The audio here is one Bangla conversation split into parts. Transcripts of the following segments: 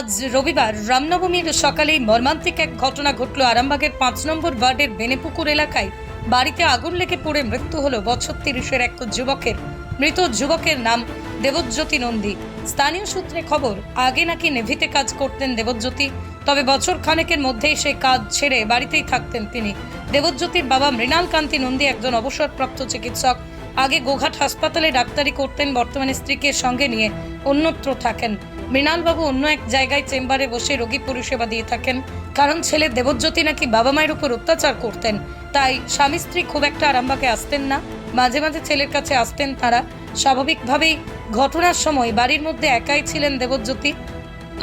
আজ রবিবার রামনবমীর সকালেই মর্মান্তিক এক ঘটনা ঘটল আরামবাগের পাঁচ নম্বর ওয়ার্ডের বেনেপুকুর এলাকায়। বাড়িতে আগুন লেগে পড়ে মৃত্যু হল বছর তিরিশের এক যুবকের। মৃত যুবকের নাম দেবজ্যোতি নন্দী। স্থানীয় সূত্রে খবর, আগে নাকি নেভিতে কাজ করতেন দেবজ্যোতি, তবে বছর খানেকের মধ্যেই সে কাজ ছেড়ে বাড়িতেই থাকতেন তিনি। দেবজ্যোতির বাবা মৃণাল কান্তি নন্দী একজন অবসরপ্রাপ্ত চিকিৎসক। আগে গোঘাট হাসপাতালে ডাক্তারি করতেন বর্তমানে স্ত্রীকে সঙ্গে নিয়ে অন্যত্র থাকেন। মৃণালবাবু অন্য এক জায়গায় চেম্বারে বসে রোগী পরিষেবা দিয়ে থাকেন, কারণ ছেলে দেবজ্যোতি নাকি বাবা মায়ের উপর অত্যাচার করতেন। তাই স্বামী স্ত্রী খুব একটা আরামবাগে আসতেন না। মাঝে মাঝে ছেলের কাছে আসতেন তারা। স্বাভাবিকভাবেই ঘটনার সময় বাড়ির মধ্যে একাই ছিলেন দেবজ্যোতি।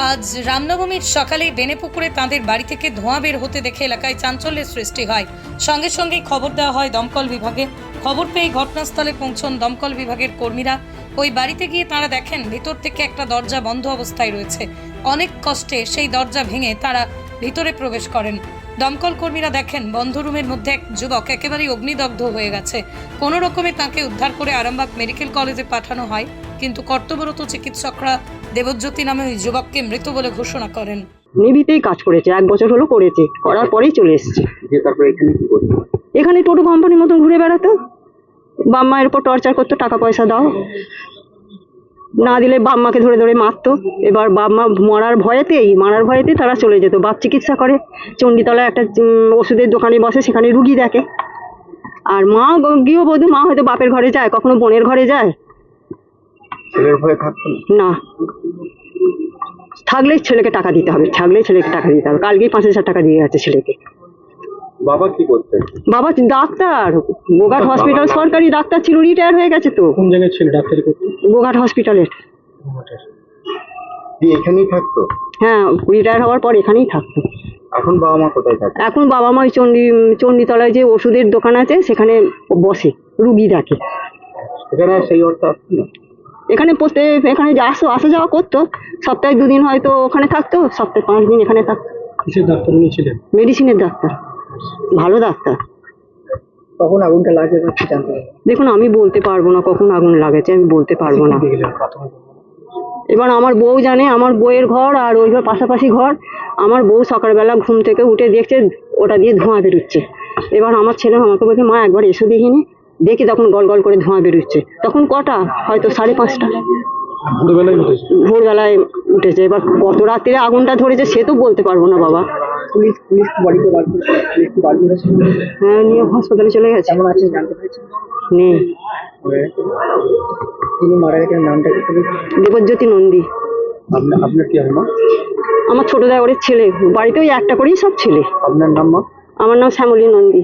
আজ রামনবমীর সকালেই বেনেপুকুরে তাঁদের বাড়ি থেকে ধোঁয়া বের হতে দেখে এলাকায় চাঞ্চল্যের সৃষ্টি হয়। সঙ্গে সঙ্গেই খবর দেওয়া হয় দমকল বিভাগে। খবর পেয়ে ঘটনাস্থলে পৌঁছন দমকল বিভাগের কর্মীরা। ওই বাড়িতে গিয়ে তারা দেখেন, ভিতর থেকে একটা দরজা বন্ধ অবস্থায় রয়েছে। অনেক কষ্টে সেই দরজা ভেঙে তারা ভিতরে প্রবেশ করেন। দমকল কর্মীরা দেখেন, বন্ধ রুমের মধ্যে এক যুবক একেবারেই অগ্নিদগ্ধ হয়ে গেছে। কোনো রকমে তাকে উদ্ধার করে আরামবাগ মেডিকেল কলেজে পাঠানো হয়, কিন্তু কর্তব্যরত চিকিৎসকরা দেবজ্যোতি নামে ওই যুবককে মৃত বলে ঘোষণা করেন। নেভিতেই কাজ করেছে এক বছর হলো করেছে করার পরেই চলে এসেছে। এখানে টোটো কোম্পানির মতন ঘুরে বেড়াতো। বাপ মায়ের উপর টর্চার করতো টাকা পয়সা দাও। না দিলে বাপ মাকে ধরে ধরে মারতো। এবার বাপ মা মরার ভয়েতেই মারার ভয়েতেই তারা চলে যেত। বাপ চিকিৎসা করে চণ্ডীতলায় একটা ওষুধের দোকানে বসে সেখানে রুগী দেখে। আর মা গৃহবধূ মা হয়তো বাপের ঘরে যায় কখনো বোনের ঘরে যায়। না। থাকলেই ছেলেকে টাকা দিতে হবে থাকলেই ছেলেকে টাকা দিতে হবে। কালকেই পাঁচ হাজার টাকা দিয়ে গেছে ছেলেকে। বাবা কি করতেন বাবা ডাক্তার গোঘাট হসপিটাল সরকারি ডাক্তার ছিল রিটায়ার হয়ে গেছে তো। কোন জায়গায় ছিল ডাক্তারি করতো? গোঘাট দিয়ে এখানেই থাকতো? হ্যাঁ রিটায়ার হওয়ার পর এখানেই থাকতো। এখন বাবা মা কোথায় থাকে? এখন বাবা মা ওই চণ্ডী চণ্ডীতলায় যে ওষুধের দোকান আছে সেখানে বসে রুগী দেখে। এখানে সেই অর্থ আসতো না? এখানে প্রত্যেক এখানে যে আসো আসা যাওয়া করতো। সপ্তাহে দুদিন হয়তো ওখানে থাকতো সপ্তাহে পাঁচ দিন এখানে থাকতো। কিসের ডাক্তার উনি ছিলেন? মেডিসিনের ডাক্তার। ভালো ডাক্তার। তখন আগুনটা লাগে দেখুন আমি বলতে পারব না কখন আগুন লাগেছে আমি বলতে পারব না। এবার আমার বউ জানে আমার বউয়ের ঘর আর ওই ঘর পাশাপাশি ঘর। আমার বউ সকালবেলা ঘুম থেকে উঠে দেখছে ওটা দিয়ে ধোঁয়া বেরোচ্ছে। এবার আমার ছেলে আমাকে বলছে মা একবার এসে দেখিনি। দেখি তখন গল গল করে ধোঁয়া বেরোচ্ছে। তখন কটা? হয়তো সাড়ে পাঁচটা। ভোরবেলায় উঠেছে? এবার কত রাত্রিরে আগুনটা ধরেছে সে তো বলতে পারব না বাবা। পুলিশ পুলিশ বাড়িতে হ্যাঁ নিয়ে হসপিটালে চলে গেছে। কেমন আছে জানতে পেরেছেন নেই। তিনি মারা গেছেন নামটা কি দেবজ্যোতি নন্দী। আপনার আপনার কি হয় মা? আমার ছোট দেওয়ারের ছেলে। বাড়িতে ওই একটা করেই সব ছেলে। আপনার নাম মা? আমার নাম শ্যামলী নন্দী।